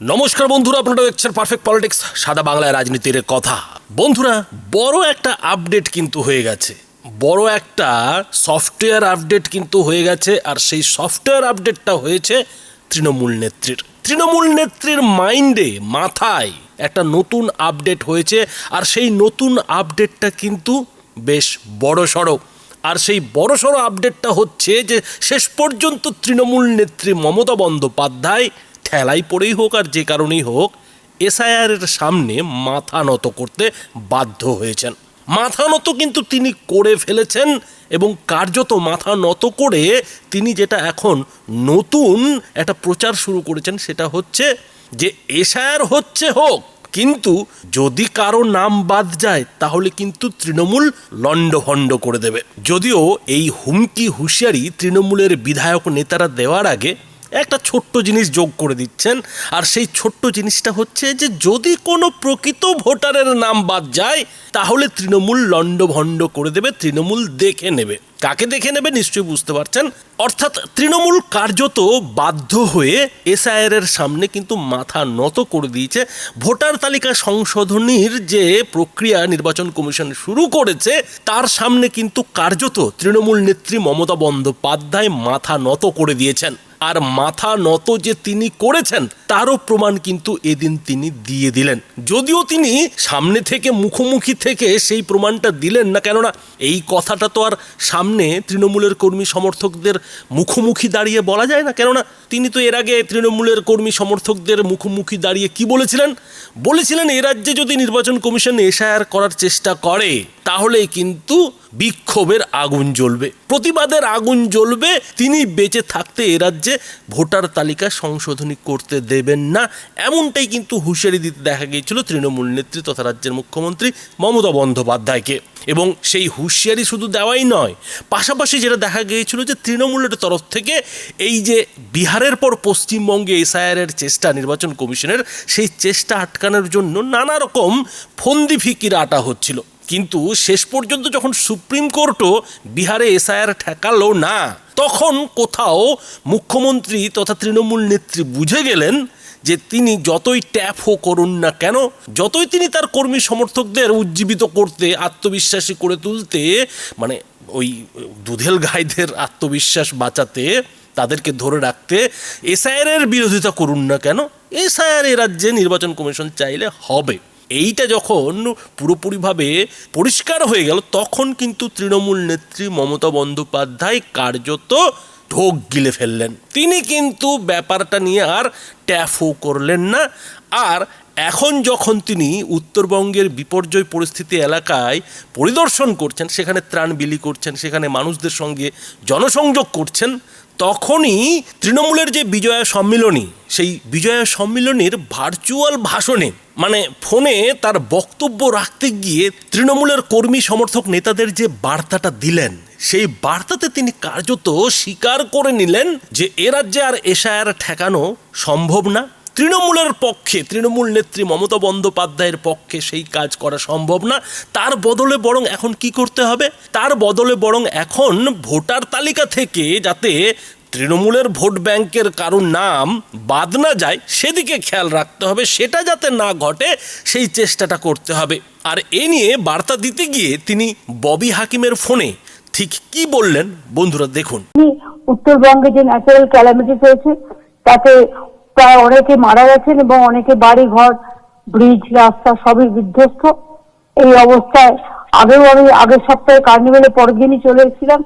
নমস্কার বন্ধুরা, আপনারা দেখছেন পারফেক্ট পলিটিক্স সাদা বাংলায় রাজনীতির কথা। বন্ধুরা, বড় একটা আপডেট কিন্তু হয়ে গেছে। বড় একটা সফটওয়্যার আপডেট কিন্তু হয়ে গেছে, আর সেই সফটওয়্যার আপডেটটা হয়েছে তৃণমূল নেত্রীর। তৃণমূল নেত্রীর মাইন্ডে মাথায় একটা নতুন আপডেট হয়েছে, আর সেই নতুন আপডেটটা কিন্তু বেশ বড় সড়ো আর সেই বড়সড় আপডেটটা হচ্ছে যে, শেষ পর্যন্ত তৃণমূল নেত্রী মমতা বন্দ্যোপাধ্যায় ঠেলাই পড়েই হোক আর যে কারণেই হোক, এসআইআরের সামনে মাথা নত করতে বাধ্য হয়েছেন। মাথা নত কিন্তু তিনি করে ফেলেছেন এবং কার্যত মাথা নত করে তিনি যেটা এখন নতুন একটা প্রচার শুরু করেছেন সেটা হচ্ছে যে এসআইআর হচ্ছে হোক, কিন্তু যদি কারও নাম বাদ যায় তাহলে কিন্তু তৃণমূল লণ্ডভণ্ড করে দেবে। যদিও এই হুমকি হুঁশিয়ারি তৃণমূলের বিধায়ক নেতারা দেওয়ার আগে একটা ছোট্ট জিনিস যোগ করে দিচ্ছেন। আর সেই ছোট্ট জিনিসটা হচ্ছে যে, যদি কোনো প্রকৃত ভোটারের নাম বাদ যায়, তাহলে তৃণমূল লণ্ডভণ্ড করে দেবে, তৃণমূল দেখে নেবে। কাকে দেখে নেবে নিশ্চয়ই বুঝতে পারছেন? অর্থাৎ তৃণমূল কার্যত বাধ্য হয়ে এসআইআর সামনে কিন্তু মাথা নত করে দিয়েছে। ভোটার তালিকা সংশোধনীর যে প্রক্রিয়া নির্বাচন কমিশন শুরু করেছে, তার সামনে কিন্তু কার্যত তৃণমূল নেত্রী মমতা বন্দ্যোপাধ্যায় মাথা নত করে দিয়েছেন। আর মাথা নত যে তিনি করেছেন, তারও প্রমাণ কিন্তু এদিন তিনি দিয়ে দিলেন। যদিও তিনি সামনে থেকে, মুখোমুখি থেকে সেই প্রমাণটা দিলেন না, কেননা এই কথাটা তো আর সামনে তৃণমূলের কর্মী সমর্থকদের মুখোমুখি দাঁড়িয়ে বলা যায় না। কেননা তিনি তো এর আগে তৃণমূলের কর্মী সমর্থকদের মুখোমুখি দাঁড়িয়ে কি বলেছিলেন? বলেছিলেন, এ রাজ্যে যদি নির্বাচন কমিশন এশায়ার করার চেষ্টা করে, তাহলে কিন্তু বিক্ষোভের আগুন জ্বলবে। প্রতিবাদের আগুন জ্বলবে, তিনি বেঁচে থাকতে এ রাজ্যে ভোটার তালিকা সংশোধনী করতে দেবেন না, এমনটাই কিন্তু হুঁশিয়ারি দিতে দেখা গিয়েছিল তৃণমূল নেত্রী তথা রাজ্যের মুখ্যমন্ত্রী মমতা বন্দ্যোপাধ্যায়কে। এবং সেই হুঁশিয়ারি শুধু দেওয়াই নয়, পাশাপাশি যেটা দেখা গিয়েছিল যে তৃণমূলের তরফ থেকে এই যে বিহারের পর পশ্চিমবঙ্গে এসআইআরের চেষ্টা, নির্বাচন কমিশনের, সেই চেষ্টা আটকানোর জন্য নানা রকম ফন্দি ফিকির আটা হচ্ছিল। কিন্তু শেষ পর্যন্ত যখন সুপ্রিম কোর্টও বিহারে এসআইআর ঠেকালো না, তখন কোথাও মুখ্যমন্ত্রী তথা তৃণমূল নেত্রী বুঝে গেলেন যে তিনি যতই ট্যাপ হো করুন না কেন, যতই তিনি তার কর্মী সমর্থকদের উজ্জীবিত করতে, আত্মবিশ্বাসী করে তুলতে মানে ওই দুধেল গাইদের আত্মবিশ্বাস বাঁচাতে, তাদেরকে ধরে রাখতে এসআইআর এর বিরোধিতা করুন না কেন, এসআইআর এ রাজ্যে নির্বাচন কমিশন চাইলে হবে। এইটা যখন পুরোপুরিভাবে পরিষ্কার হয়ে গেল, তখন কিন্তু তৃণমূল নেত্রী মমতা বন্দ্যোপাধ্যায় কার্যত ঢোক গিলে ফেললেন। তিনি কিন্তু ব্যাপারটা নিয়ে আর ট্যাফও করলেন না। আর এখন যখন তিনি উত্তরবঙ্গের বিপর্যয় পরিস্থিতি এলাকায় পরিদর্শন করছেন, সেখানে ত্রাণ বিলি করছেন, সেখানে মানুষদের সঙ্গে জনসংযোগ করছেন, তখনই তৃণমূলের যে বিজয়া সম্মিলনী, সেই বিজয়া সম্মিলনীর ভার্চুয়াল ভাষণে মানে ফোনে তার বক্তব্য রাখতে গিয়ে তৃণমূলের কর্মী সমর্থক নেতাদের যে বার্তাটা দিলেন, সেই বার্তাতে তিনি কার্যত স্বীকার করে নিলেন যে এ রাজ্যে আর এশায়ার ঠেকানো সম্ভব না। তৃণমূলের পক্ষে, তৃণমূল নেত্রী মমতা বন্দ্যোপাধ্যায়ের পক্ষে সেই কাজ করা সম্ভব না। তার বদলে বরং এখন কি করতে হবে? তার বদলে বরং এখন ভোটার তালিকা থেকে যাতে তৃণমূলের ভোট ব্যাংকের কারোর নাম বাদ না যায়, সেদিকে খেয়াল রাখতে হবে। সেটা যাতে না ঘটে, সেই চেষ্টাটা করতে হবে। আর এ নিয়ে বার্তা দিতে গিয়ে তিনি ববি হাকিমের ফোনে ঠিক কি বললেন, বন্ধুরা দেখুন। উত্তরবঙ্গে যে ন্যাচারাল ক্যালামিটিস হয়েছে, তাতে প্রায় অনেকে মারা গেছেন এবং অনেকে বাড়ি ঘর ব্রিজ, রাস্তা সবই বিধ্বস্ত। এই অবস্থায় আগেও আমি আগের সপ্তাহে কার্নিভেলে পরের দিনই চলে এসেছিলাম।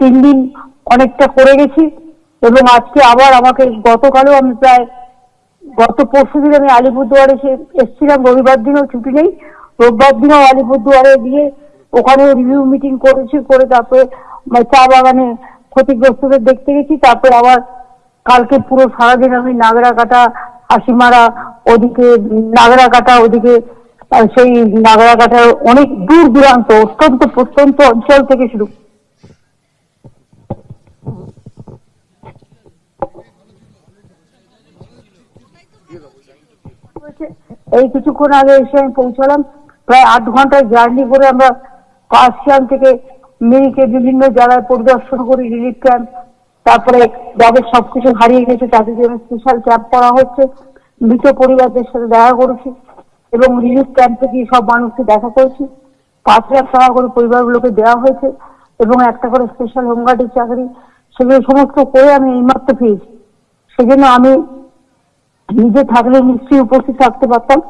তিন দিন অনেকটা করে গেছি এবং আজকে আবার আমাকে গতকালও আমি প্রায় গত পরশু দিন আমি আলিপুরদুয়ারে এসে এসেছিলাম। রবিবার দিনও ছুটি নেই। রোববার দিনও আলিপুরদুয়ারে গিয়ে ওখানে রিভিউ মিটিং করেছি, করে তারপরে চা বাগানে ক্ষতিগ্রস্তদের দেখতে গেছি। তারপরে আবার কালকে পুরো সারাদিন আমি নাগরা কাটা হাসিমারা ওদিকে, নাগরাকাটা ওদিকে সেই সেই নাগরাকাটার অনেক দূর দূরান্ত, অত্যন্ত প্রত্যন্ত অঞ্চল থেকে শুরু। এই কিছুক্ষণ আগে এসে আমি পৌঁছালাম। প্রায় আট ঘণ্টার জার্নি করে আমরা কাশিয়ান থেকে মিরিকে বিভিন্ন জায়গায় পরিদর্শন করি, রিলিফ ক্যাম্প। তারপরে যাদের সবকিছু হারিয়ে গেছে, তাদের জন্য স্পেশাল ক্যাম্প করা হচ্ছে। মৃত পরিবারদের সাথে দেখা করেছি এবং রিলিফ ক্যাম্পে গিয়ে সব মানুষকে দেখা করেছি। পাঁচ লাখ টাকা করে পরিবারগুলোকে দেওয়া হয়েছে এবং একটা করে স্পেশাল হোমগার্ডের চাকরি। সেগুলো সমস্ত করে আমি এইমাত্র পেয়েছি। সেজন্য আমি নিজে থাকলে নিশ্চয়ই উপস্থিত থাকতে পারতাম।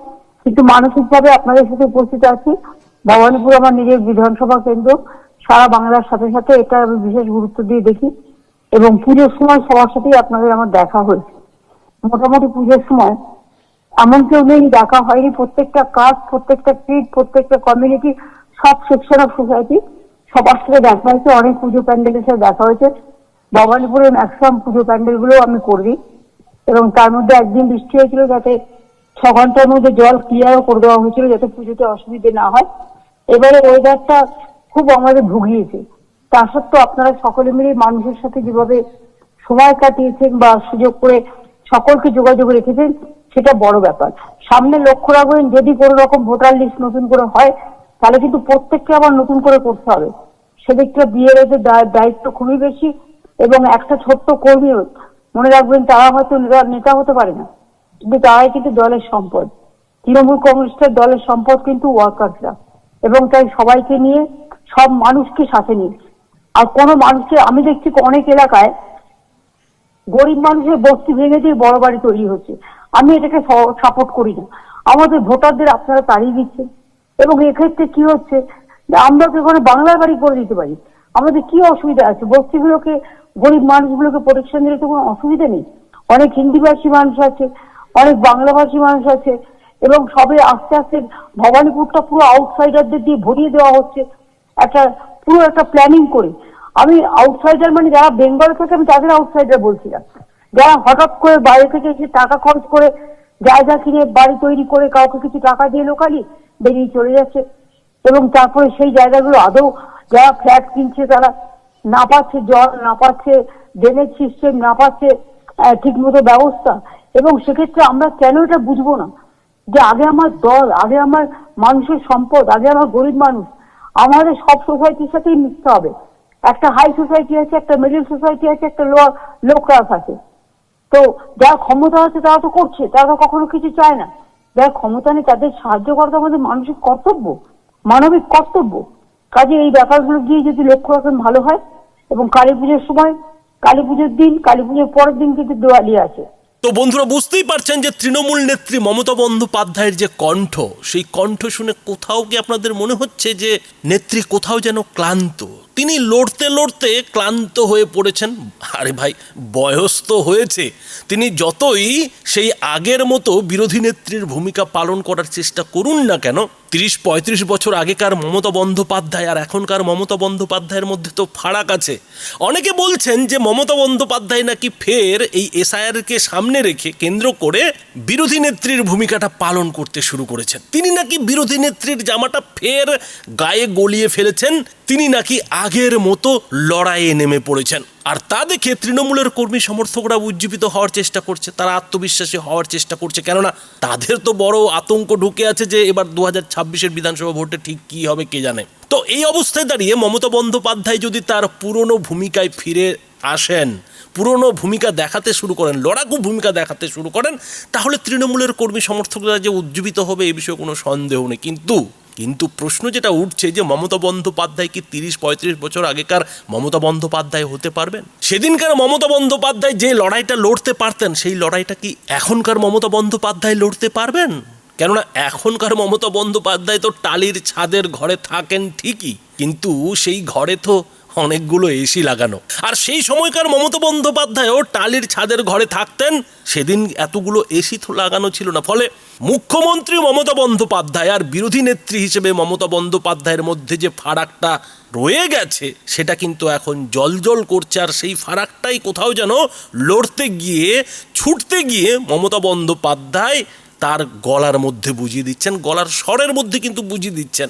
কিন্তু মানসিকভাবে আপনাদের সাথে উপস্থিত আছি। ভবানীপুর আমার নিজের বিধানসভা কেন্দ্র। সারা বাংলার সাথে সাথে এটা আমি বিশেষ গুরুত্ব দিয়ে দেখি। এবং পুজোর সময় সবার সাথেই আপনাদের আমার দেখা হয়েছে। মোটামুটি পুজোর সময় এমন কেউ নেই, দেখা হয়নি। প্রত্যেকটা কাস্ট প্রত্যেকটা ট্রিট প্রত্যেকটা কমিউনিটি সব সেকশন অফ সোসাইটি সবার সাথে দেখা হয়েছে। অনেক পুজো প্যান্ডেলের সাথে দেখা হয়েছে। ভবানীপুরের ম্যাক্সিমাম পুজো প্যান্ডেলগুলো আমি করি এবং তার মধ্যে একদিন বৃষ্টি হয়েছিল যাতে ছ ঘণ্টার মধ্যে জল ক্লিয়ারও করে দেওয়া হয়েছিল যাতে পুজোতে অসুবিধে না হয়। এবারে ওয়েদারটা খুব আমাদের ভুগিয়েছে। তা সত্ত্বেও আপনারা সকলে মিলে মানুষের সাথে যেভাবে সময় কাটিয়েছেন বা সুযোগ করে সকলকে যোগাযোগ রেখেছেন, সেটা বড় ব্যাপার। সামনে লক্ষ্য রাখবেন, যদি কোনো রকম ভোটার লিস্ট নতুন করে হয়, তাহলে কিন্তু প্রত্যেককে আবার নতুন করে করতে হবে। সেদিকটা বিএলএদের দায়িত্ব খুবই বেশি এবং একটা ছোট্ট কর্মীও মনে রাখবেন, তারা হয়তো নেতা- হতে পারে না। কিন্তু তারাই কিন্তু দলের সম্পদ। তৃণমূল কংগ্রেসের দলের সম্পদ কিন্তু ওয়ার্কার্সরা এবং তাই সবাইকে নিয়ে, সব মানুষকে সাথে নিয়ে। আর কোনো মানুষকে, আমি দেখছি অনেক এলাকায় গরিব মানুষের বস্তি ভেঙে দিয়ে বড় বাড়ি তৈরি হচ্ছে। আমি এটাকে সাপোর্ট করি না। আমাদের ভোটারদের আপনারা তাড়িয়ে দিচ্ছেন। এবং এক্ষেত্রে কি হচ্ছে আমরা তো এখানে বাংলার বাড়ি করে দিতে পারি। আমাদের কি অসুবিধা আছে? বস্তিগুলোকে, গরিব মানুষগুলোকে প্রোটেকশন দিলে তো কোনো অসুবিধা নেই। অনেক হিন্দিভাষী মানুষ আছে, অনেক বাংলাভাষী মানুষ আছে, এবং সবে আস্তে আস্তে ভবানীপুরটা পুরো আউটসাইডারদের দিয়ে ভরিয়ে দেওয়া হচ্ছে। একটা, পুরো একটা প্ল্যানিং করে। আমি আউটসাইডার মানে যারা বেঙ্গল থেকে, আমি তাদের আউটসাইডার বলছিলাম যারা হঠাৎ করে বাইরে থেকে এসে টাকা খরচ করে জায়গা কিনে বাড়ি তৈরি করে কাউকে কিছু টাকা দিয়ে লোকালি বেরিয়ে চলে যাচ্ছে। এবং তারপরে সেই জায়গাগুলো আদৌ যারা ফ্ল্যাট কিনছে তারা না পাচ্ছে জল, না পাচ্ছে ড্রেনেজ সিস্টেম না পাচ্ছে ঠিক মতো ব্যবস্থা। এবং সেক্ষেত্রে আমরা কেন এটা বুঝব না? যে আগে আমার দল, আগে আমার মানুষের সম্পদ, আগে আমার গরিব মানুষ, আমাদের সব সোসাইটির সাথেই মিশতে হবে। একটা হাই সোসাইটি আছে, একটা মিডল সোসাইটি আছে, একটা লোয়ার লো ক্লাস আছে। তো যারা ক্ষমতা আছে তারা তো করছে, তারা তো কখনো কিছু চায় না। যার ক্ষমতা নেই, তাদের সাহায্য করা আমাদের মানসিক কর্তব্য, মানবিক কর্তব্য। কাজে এই ব্যাপারগুলো গিয়ে যদি লক্ষ্য রাখেন ভালো হয়, এবং কালী পুজোর সময়, কালী পুজোর দিন, কালী পুজোর পরের দিন কিন্তু দিওয়ালি আছে। তো বন্ধুরা, বুঝতেই পারছেন যে তৃণমূল নেত্রী মমতা বন্দ্যোপাধ্যায়ের যে কণ্ঠ, সেই কণ্ঠ শুনে কোথাও কি আপনাদের মনে হচ্ছে যে নেত্রী কোথাও যেন ক্লান্ত? তিনি লড়তে লড়তে ক্লান্ত হয়ে পড়েছেন। আরে ভাই বয়স তো হয়েছে। তিনি যতই সেই আগের মতো বিরোধী নেত্রীর ভূমিকা পালন করার চেষ্টা করুন না কেন তিরিশ পঁয়ত্রিশ বছর আগেকার মমতা বন্দ্যোপাধ্যায় আর এখনকার মমতা বন্দ্যোপাধ্যায়ের মধ্যে তো ফারাক আছে। অনেকে বলছেন যে মমতা বন্দ্যোপাধ্যায় নাকি ফের এই এসআইআরকে সামনে রেখে কেন্দ্র করে বিরোধী নেত্রীর ভূমিকাটা পালন করতে শুরু করেছেন। তিনি নাকি বিরোধী নেত্রীর জামাটা ফের গায়ে গলিয়ে ফেলেছেন, তিনি নাকি আগের মতো লড়াইয়ে নেমে পড়েছেন। আর তা দেখে তৃণমূলের কর্মী সমর্থকরা উজ্জীবিত হওয়ার চেষ্টা করছে, তারা আত্মবিশ্বাসী হওয়ার চেষ্টা করছে। কেননা তাদের তো বড় আতঙ্ক ঢুকে আছে যে এবার দু হাজার ছাব্বিশের বিধানসভা ভোটে ঠিক কী হবে কে জানে। তো এই অবস্থায় দাঁড়িয়ে মমতা বন্দ্যোপাধ্যায় যদি তার পুরনো ভূমিকায় ফিরে আসেন, পুরনো ভূমিকা দেখাতে শুরু করেন, লড়াকু ভূমিকা দেখাতে শুরু করেন, তাহলে তৃণমূলের কর্মী সমর্থকরা যে উজ্জীবিত হবে এ বিষয়ে কোনো সন্দেহ নেই। কিন্তু কিন্তু প্রশ্ন যেটা উঠছে যে মমতা বন্দ্যোপাধ্যায় কি তিরিশ পঁয়ত্রিশ বছর আগেকার মমতা বন্দ্যোপাধ্যায় হতে পারবেন? সেদিনকার মমতা বন্দ্যোপাধ্যায় যে লড়াইটা লড়তে পারতেন, সেই লড়াইটা কি এখনকার মমতা বন্দ্যোপাধ্যায় লড়তে পারবেন? কেননা এখনকার মমতা বন্দ্যোপাধ্যায় তো টালির ছাদের ঘরে থাকেন ঠিকই, কিন্তু সেই ঘরে তো অনেকগুলো এসি লাগানো। আর সেই সময়কার মমতা বন্দ্যোপাধ্যায়ও টালির ছাদের ঘরে থাকতেন, সেদিন এতগুলো এসি তো লাগানো ছিল না। ফলে মুখ্যমন্ত্রী মমতা বন্দ্যোপাধ্যায় আর বিরোধী নেত্রী হিসেবে মমতা বন্দ্যোপাধ্যায়ের মধ্যে যে ফারাকটা রয়ে গেছে, সেটা কিন্তু এখন জল করছে। আর সেই ফারাকটাই কোথাও যেন লড়তে গিয়ে, ছুটতে গিয়ে মমতা বন্দ্যোপাধ্যায় তার গলার মধ্যে বুঝিয়ে দিচ্ছেন, গলার স্বরের মধ্যে কিন্তু বুঝিয়ে দিচ্ছেন।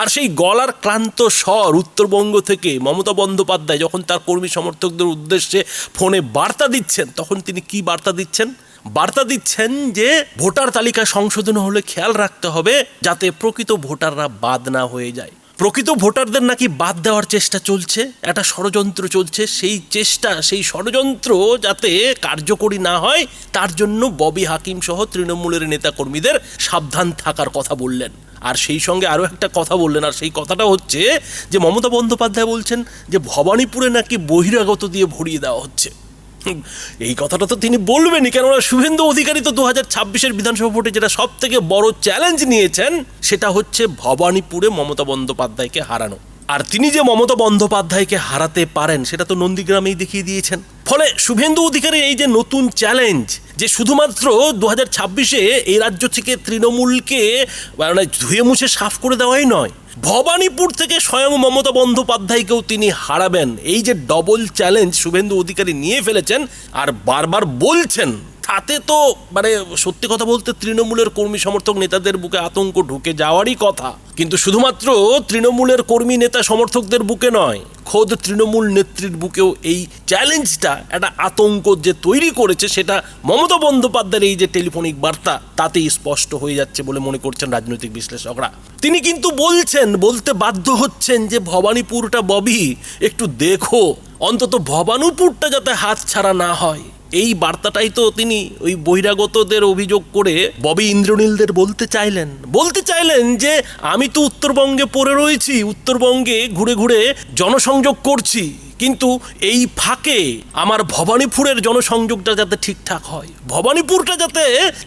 আর সেই গলার ক্লান্ত স্বর উত্তরবঙ্গ থেকে মমতা বন্দ্যোপাধ্যায় যখন তার কর্মী সমর্থকদের উদ্দেশ্যে ফোনে বার্তা দিচ্ছেন, তখন তিনি কি বার্তা দিচ্ছেন? বার্তা দিচ্ছেন যে, ভোটার তালিকা সংশোধন হলে খেয়াল রাখতে হবে যাতে প্রকৃত ভোটাররা বাদ না হয়ে যায়। প্রকৃত ভোটারদের নাকি বাদ দেওয়ার চেষ্টা চলছে? একটা ষড়যন্ত্র চলছে। সেই চেষ্টা, সেই ষড়যন্ত্র যাতে কার্যকরী না হয়, তার জন্য ববি হাকিম সহ তৃণমূলের নেতাকর্মীদের সাবধান থাকার কথা বললেন। আর সেই সঙ্গে আরও একটা কথা বললেন, আর সেই কথাটা হচ্ছে যে মমতা বন্দ্যোপাধ্যায় বলছেন যে ভবানীপুরে নাকি বহিরাগত দিয়ে ভরিয়ে দেওয়া হচ্ছে। এই কথাটা তো তিনি বলবেনই, কেননা শুভেন্দু অধিকারী তো দু হাজার ছাব্বিশের বিধানসভা ভোটে যেটা সব থেকে বড় চ্যালেঞ্জ নিয়েছেন, সেটা হচ্ছে ভবানীপুরে মমতা বন্দ্যোপাধ্যায়কে হারানো। আর তিনি যে মমতা বন্দ্যোপাধ্যায়কে হারাতে পারেন, সেটা তো নন্দীগ্রামেই দেখিয়ে দিয়েছেন। ফলে শুভেন্দু অধিকারী এই যে নতুন চ্যালেঞ্জ যে শুধুমাত্র দু হাজার ছাব্বিশে এই রাজ্য থেকে তৃণমূলকে মানে ধুয়ে মুছে সাফ করে দেওয়াই নয়, ভবানীপুর থেকে স্বয়ং মমতা বন্দ্যোপাধ্যায়কেও তিনি হারাবেন। এই যে ডবল চ্যালেঞ্জ শুভেন্দু অধিকারী নিয়ে ফেলেছেন আর বারবার বলছেন তাতে তো মানে সত্যি কথা বলতে তৃণমূলের কর্মী সমর্থক নেতাদের বুকে আতঙ্ক ঢুকে যাওয়ারই কথা। কিন্তু শুধুমাত্র তৃণমূলের কর্মী নেতা সমর্থকদের বুকে নয়, খোদ তৃণমূল নেত্রীর বুকেও এই চ্যালেঞ্জটা, একটা আতঙ্ক যে তৈরি করেছে সেটা মমতা বন্দ্যোপাধ্যায়ের এই যে টেলিফোনিক বার্তা, তাতেই স্পষ্ট হয়ে যাচ্ছে বলে মনে করছেন রাজনৈতিক বিশ্লেষকরা। তিনি কিন্তু বলছেন, বলতে বাধ্য হচ্ছেন যে ভবানীপুরটা ববি, একটু দেখো, অন্তত ভবানীপুরটা যাতে হাত ছাড়া না হয়। এই বার্তাটাই তো তিনি ওই বহিরাগতদের অভিযোগ করে ববি ইন্দ্রনীলদের বলতে চাইলেন। বলতে চাইলেন যে, আমি তো উত্তরবঙ্গে পড়ে রয়েছি, উত্তরবঙ্গে ঘুরে ঘুরে জনসংযোগ করছি। কিন্তু এই ফাঁকে আমার ভবানীপুরের জনসংযোগটা যাতে ঠিকঠাক হয়, ভবানীপুরটা যাতে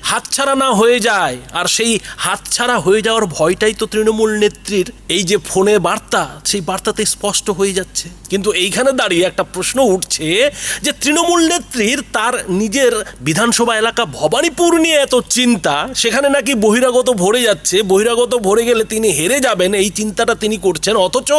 হাতছাড়া না হয়ে যায়, আর সেই হাতছাড়া হয়ে যাওয়ার ভয়টাই তো তৃণমূল নেত্রীর। এই যে ফোনে বার্তা, সেই বার্তাতে স্পষ্ট হয়ে যাচ্ছে। কিন্তু এইখানে দাঁড়িয়ে একটা প্রশ্ন উঠছে যে তৃণমূল নেত্রীর তার নিজের বিধানসভা এলাকা ভবানীপুর নিয়ে এত চিন্তা, সেখানে নাকি বহিরাগত ভরে যাচ্ছে। বহিরাগত ভরে গেলে তিনি হেরে যাবেন, এই চিন্তাটা তিনি করছেন। অথচ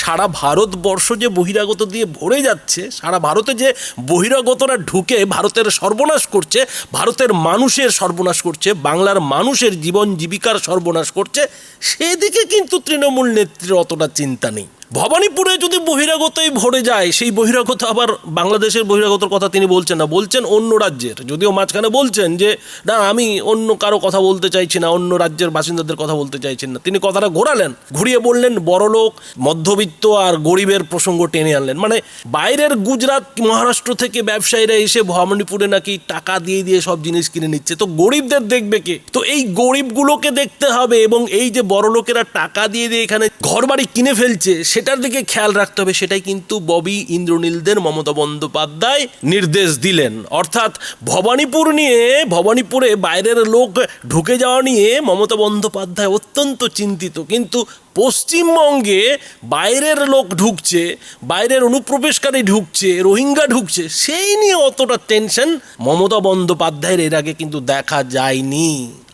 সারা ভারতবর্ষ যে বহিরাগত দিয়ে ভরে যাচ্ছে, সারা ভারতে যে বহিরাগতরা ঢুকে ভারতের সর্বনাশ করছে, ভারতের মানুষের সর্বনাশ করছে, বাংলার মানুষের জীবন জীবিকার সর্বনাশ করছে, সেদিকে কিন্তু তৃণমূল নেত্রীর অতটা চিন্তা নেই। ভবানীপুরে যদি বহিরাগতই ভরে যায়, সেই বহিরাগত আবার বাংলাদেশের বহিরাগতর কথা তিনি বলছেন না, বলছেন অন্য রাজ্যের। যদিও মাঝখানে বলছেন যে, না, আমি অন্য কারও কথা বলতে চাইছি না, অন্য রাজ্যের বাসিন্দাদের কথা বলতে চাইছেন না। তিনি কথাটা ঘোরালেন, ঘুরিয়ে বললেন, বড়লোক, মধ্যবিত্ত আর গরিবের প্রসঙ্গ টেনে আনলেন। মানে বাইরের গুজরাট, মহারাষ্ট্র থেকে ব্যবসায়ীরা এসে ভবানীপুরে নাকি টাকা দিয়ে দিয়ে সব জিনিস কিনে নিচ্ছে। তো গরিবদের দেখবে কে? তো এই গরিবগুলোকে দেখতে হবে এবং এই যে বড় লোকেরা টাকা দিয়ে দিয়ে এখানে ঘরবাড়ি কিনে ফেলছে সেটার দিকে খেয়াল রাখতে হবে, সেটাই কিন্তু ববি ইন্দ্রনীলদের মমতা বন্দ্যোপাধ্যায় নির্দেশ দিলেন। অর্থাৎ ভবানীপুর নিয়ে, ভবানীপুরে বাইরের লোক ঢুকে যাওয়া নিয়ে মমতা বন্দ্যোপাধ্যায় অত্যন্ত চিন্তিত। কিন্তু পশ্চিমবঙ্গে বাইরের লোক ঢুকছে, বাইরের অনুপ্রবেশকারী ঢুকছে, রোহিঙ্গা ঢুকছে, সেই নিয়ে অতটা টেনশন মমতা বন্দ্যোপাধ্যায়ের এর আগে কিন্তু দেখা যায়নি।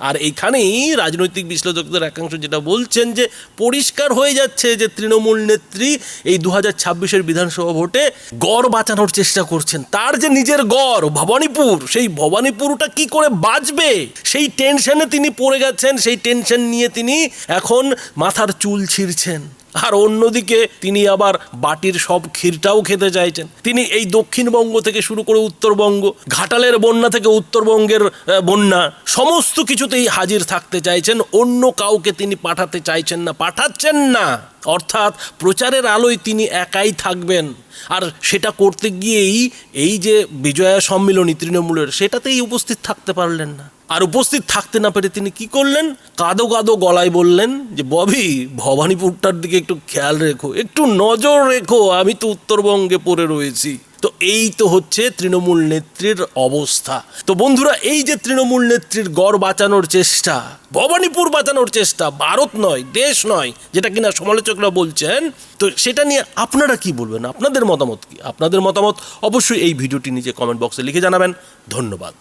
আর এইখানেই রাজনৈতিক বিশ্লেষকদের একাংশ যেটা বলছেন যে পরিষ্কার হয়ে যাচ্ছে যে তৃণমূল নেত্রী এই দু হাজার ছাব্বিশের বিধানসভা ভোটে গড় বাঁচানোর চেষ্টা করছেন। তার যে নিজের গড়, ভবানীপুর, সেই ভবানীপুরটা কি করে বাঁচবে? সেই টেনশনে তিনি পড়ে গেছেন, সেই টেনশন নিয়ে তিনি এখন মাথার চুল ছিঁড়ছেন। আর অন্যদিকে তিনি আবার বাটির সব ক্ষীরটাও খেতে চাইছেন। তিনি এই দক্ষিণবঙ্গ থেকে শুরু করে উত্তরবঙ্গ, ঘাটালের বন্যা থেকে উত্তরবঙ্গের বন্যা, সমস্ত কিছুতেই হাজির থাকতে চাইছেন। অন্য কাউকে তিনি পাঠাতে চাইছেন না, পাঠাচ্ছেন না। অর্থাৎ প্রচারের আলোয় তিনি একাই থাকবেন। আর সেটা করতে গিয়েই এই যে বিজয়া সম্মিলনী তৃণমূলের, সেটাতেই উপস্থিত থাকতে পারলেন না। আর উপস্থিত থাকতে না পেরে তিনি কি করলেন? কাদো কাদো গলায় বললেন যে, ববি, ভবানীপুরটার দিকে একটু খেয়াল রেখো, একটু নজর রেখো, আমি তো উত্তরবঙ্গে পড়ে রয়েছি। তো এই তো হচ্ছে তৃণমূল নেত্রীর অবস্থা। তো বন্ধুরা, এই যে তৃণমূল নেত্রীর গড় বাঁচানোর চেষ্টা, ভবানীপুর বাঁচানোর চেষ্টা, ভারত নয়, দেশ নয়, যেটা কিনা সমালোচকরা বলছেন, তো সেটা নিয়ে আপনারা কি বলবেন? আপনাদের মতামত কি? আপনাদের মতামত অবশ্যই এই ভিডিওটি নিজে কমেন্ট বক্সে লিখে জানাবেন। ধন্যবাদ।